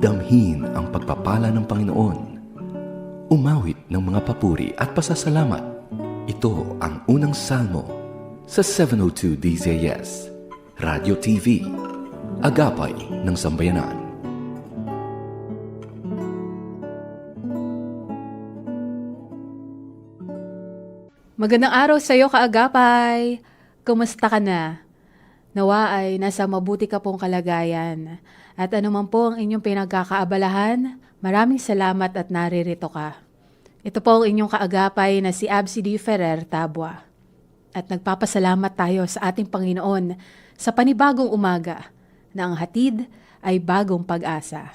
Damhin ang pagpapala ng Panginoon. Umawit ng mga papuri at pasasalamat. Ito ang unang salmo sa 702 DZS, Radio TV, Agapay ng Sambayanan. Magandang araw sa iyo, kaagapay! Kumusta ka na? Nawa ay nasa mabuti ka pong kalagayan. At anuman po ang inyong pinagkakaabalahan, maraming salamat at naririto ka. Ito po ang inyong kaagapay na si Absi D. Ferrer Tabua. At nagpapasalamat tayo sa ating Panginoon sa panibagong umaga na ang hatid ay bagong pag-asa.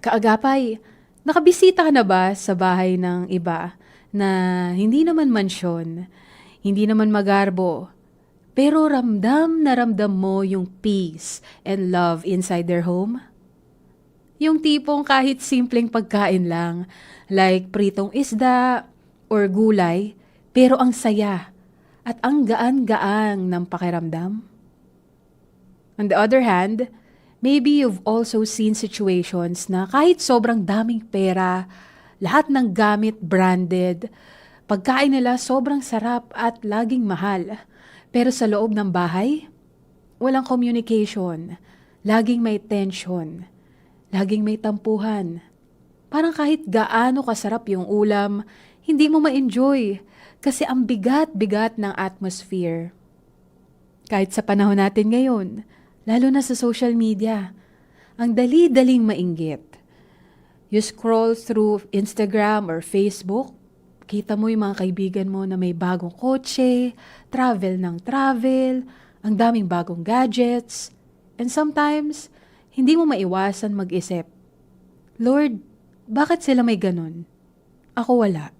Kaagapay, nakabisita ka na ba sa bahay ng iba na hindi naman mansyon, hindi naman magarbo, pero ramdam na ramdam mo yung peace and love inside their home? Yung tipong kahit simpleng pagkain lang, like pritong isda or gulay, pero ang saya at ang gaan-gaan ng pakiramdam? On the other hand, maybe you've also seen situations na kahit sobrang daming pera, lahat ng gamit branded, pagkain nila sobrang sarap at laging mahal. Pero sa loob ng bahay, walang communication, laging may tension, laging may tampuhan. Parang kahit gaano kasarap yung ulam, hindi mo ma-enjoy kasi ang bigat-bigat ng atmosphere. Kahit sa panahon natin ngayon, lalo na sa social media, ang dali-daling mainggit. You scroll through Instagram or Facebook, kita mo yung mga kaibigan mo na may bagong kotse, travel ng travel, ang daming bagong gadgets, and sometimes, hindi mo maiwasan mag-isip, Lord, bakit sila may ganun? Ako wala.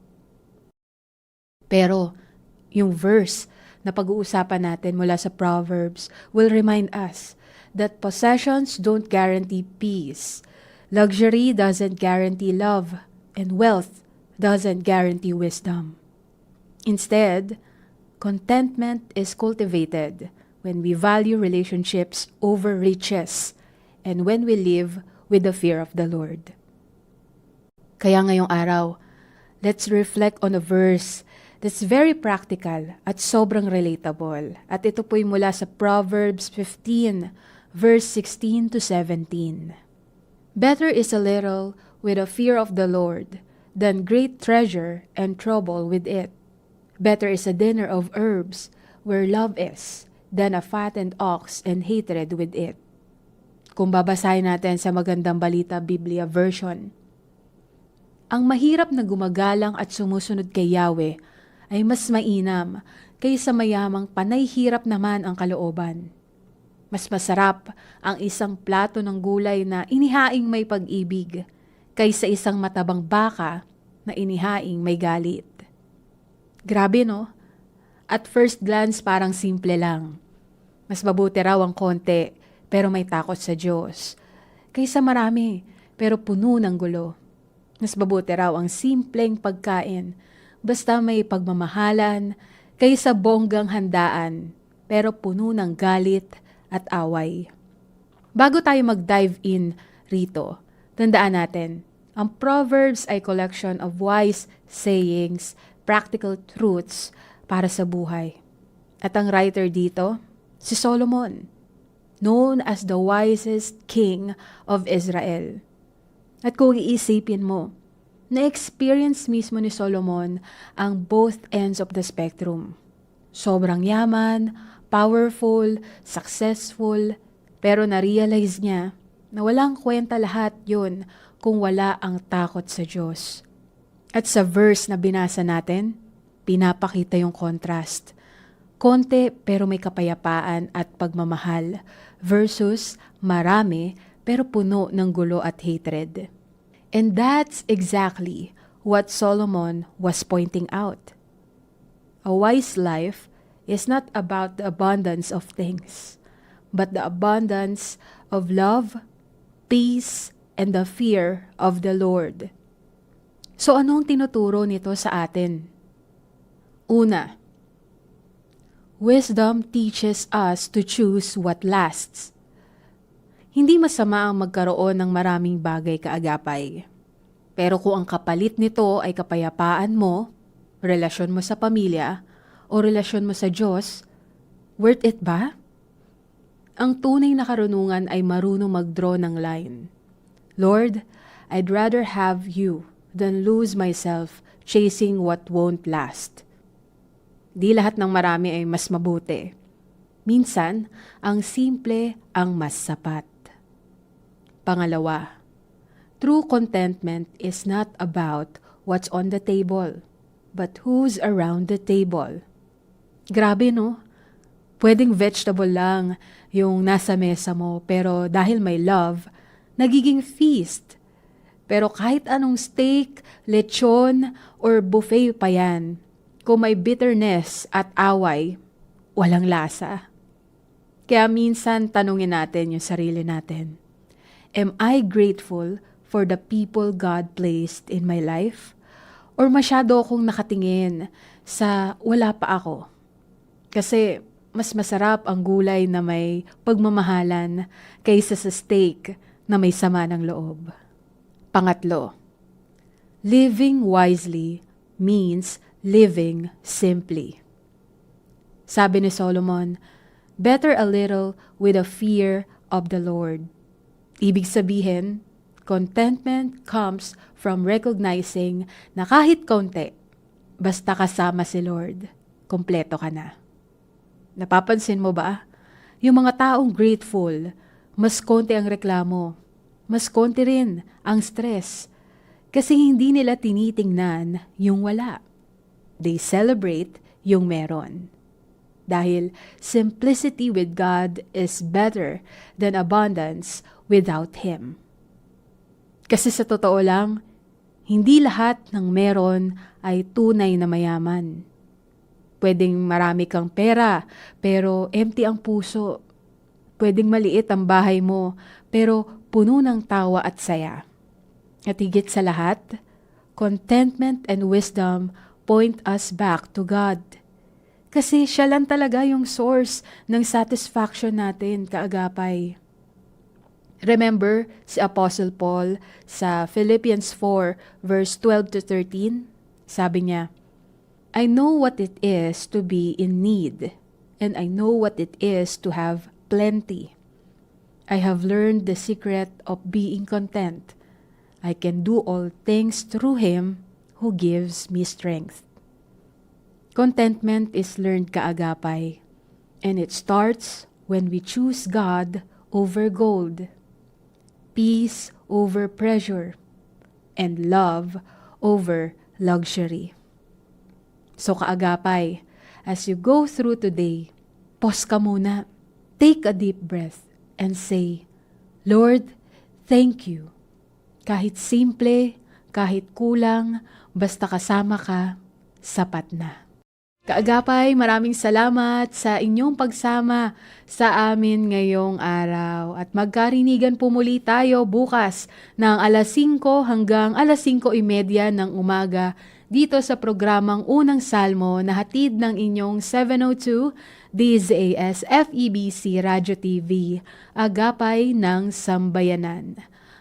Pero, yung verse na pag-uusapan natin mula sa Proverbs will remind us that possessions don't guarantee peace. Luxury doesn't guarantee love, and wealth doesn't guarantee wisdom. Instead, contentment is cultivated when we value relationships over riches and when we live with the fear of the Lord. Kaya ngayong araw, let's reflect on a verse that's very practical at sobrang relatable. At ito po'y mula sa Proverbs 15, verse 16 to 17. Better is a little with a fear of the Lord than great treasure and trouble with it. Better is a dinner of herbs where love is than a fattened ox and hatred with it. Kung babasahin natin sa Magandang Balita Biblia version, ang mahirap na gumagalang at sumusunod kay Yahweh ay mas mainam kaysa mayamang panay hirap naman ang kalooban. Mas masarap ang isang plato ng gulay na inihaing may pag-ibig kaysa isang matabang baka na inihaing may galit. Grabe no? At first glance parang simple lang. Mas mabuti raw ang konti pero may takot sa Diyos. Kaysa marami pero puno ng gulo. Mas mabuti raw ang simpleng pagkain basta may pagmamahalan kaysa bonggang handaan pero puno ng galit at away. Bago tayo mag-dive in rito, tandaan natin, ang Proverbs ay collection of wise sayings, practical truths para sa buhay. At ang writer dito, si Solomon, known as the wisest king of Israel. At kung iisipin mo, na-experience mismo ni Solomon ang both ends of the spectrum. Sobrang yaman, powerful, successful, pero na-realize niya na walang kwenta lahat yun kung wala ang takot sa Diyos. At sa verse na binasa natin, pinapakita yung contrast. Konti pero may kapayapaan at pagmamahal versus marami pero puno ng gulo at hatred. And that's exactly what Solomon was pointing out. A wise life is not about the abundance of things, but the abundance of love, peace, and the fear of the Lord. So anong tinuturo nito sa atin? Una, wisdom teaches us to choose what lasts. Hindi masama ang magkaroon ng maraming bagay kaagapay. Pero kung ang kapalit nito ay kapayapaan mo, relasyon mo sa pamilya, o relasyon mo sa Diyos, worth it ba? Ang tunay na karunungan ay marunong mag-draw ng line. Lord, I'd rather have you than lose myself chasing what won't last. Di lahat ng marami ay mas mabuti. Minsan, ang simple ang mas sapat. Pangalawa, true contentment is not about what's on the table, but who's around the table. Grabe no? Pwedeng vegetable lang yung nasa mesa mo, pero dahil may love, nagiging feast. Pero kahit anong steak, lechon, or buffet pa yan, kung may bitterness at away, walang lasa. Kaya minsan tanungin natin yung sarili natin. Am I grateful for the people God placed in my life? Or masyado akong nakatingin sa wala pa ako? Kasi mas masarap ang gulay na may pagmamahalan kaysa sa steak na may sama ng loob. Pangatlo, living wisely means living simply. Sabi ni Solomon, better a little with a fear of the Lord. Ibig sabihin, contentment comes from recognizing na kahit kaunti, basta kasama si Lord, kompleto ka na. Napapansin mo ba? Yung mga taong grateful, mas konti ang reklamo. Mas konti rin ang stress. Kasi hindi nila tinitingnan yung wala. They celebrate yung meron. Dahil simplicity with God is better than abundance without Him. Kasi sa totoo lang, hindi lahat ng meron ay tunay na mayaman. Pwedeng marami kang pera, pero empty ang puso. Pwedeng maliit ang bahay mo, pero puno ng tawa at saya. At higit sa lahat, contentment and wisdom point us back to God. Kasi siya lang talaga yung source ng satisfaction natin, kaagapay. Remember si Apostle Paul sa Philippians 4 verse 12 to 13? Sabi niya, I know what it is to be in need, and I know what it is to have plenty. I have learned the secret of being content. I can do all things through Him who gives me strength. Contentment is learned kaagapay, and it starts when we choose God over gold, peace over pressure, and love over luxury. So kaagapay, as you go through today, pause ka muna, take a deep breath, and say, Lord, thank you. Kahit simple, kahit kulang, basta kasama ka, sapat na. Kaagapay, maraming salamat sa inyong pagsama sa amin ngayong araw. At magkarinigan po muli tayo bukas ng alas 5 hanggang alas 5.30 ng umaga dito sa programang Unang Salmo na hatid ng inyong 702 DZAS FEBC Radio TV, Agapay ng Sambayanan.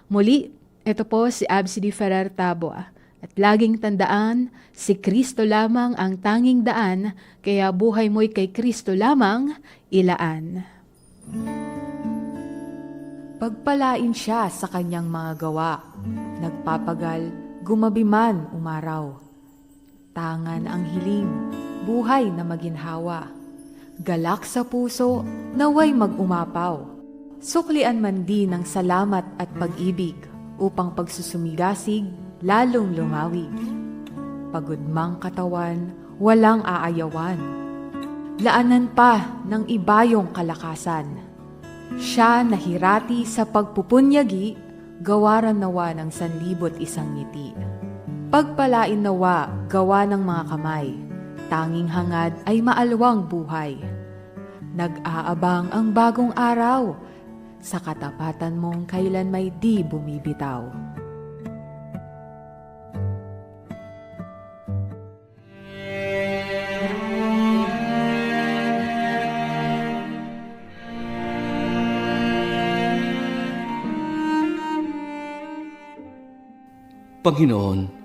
Muli, ito po si Absidy Ferrer Taboa. At laging tandaan, si Kristo lamang ang tanging daan, kaya buhay mo'y kay Kristo lamang ilaan. Pagpalain siya sa kanyang mga gawa, nagpapagal, gumabi man umaraw. Tangan ang hiling, buhay na maginhawa. Galak sa puso, naway mag-umapaw. Suklian man din ng salamat at pag-ibig upang pagsusumigasig lalong lumawig. Pagod mang katawan, walang aayawan. Laanan pa ng ibayong kalakasan. Siya nahirati sa pagpupunyagi, gawaran nawa ng sanlibot isang ngiti. Pagpalain nawa gawa ng mga kamay, tanging hangad ay maalwang buhay. Nag-aabang ang bagong araw, sa katapatan mong kailan may di bumibitaw. Panginoon,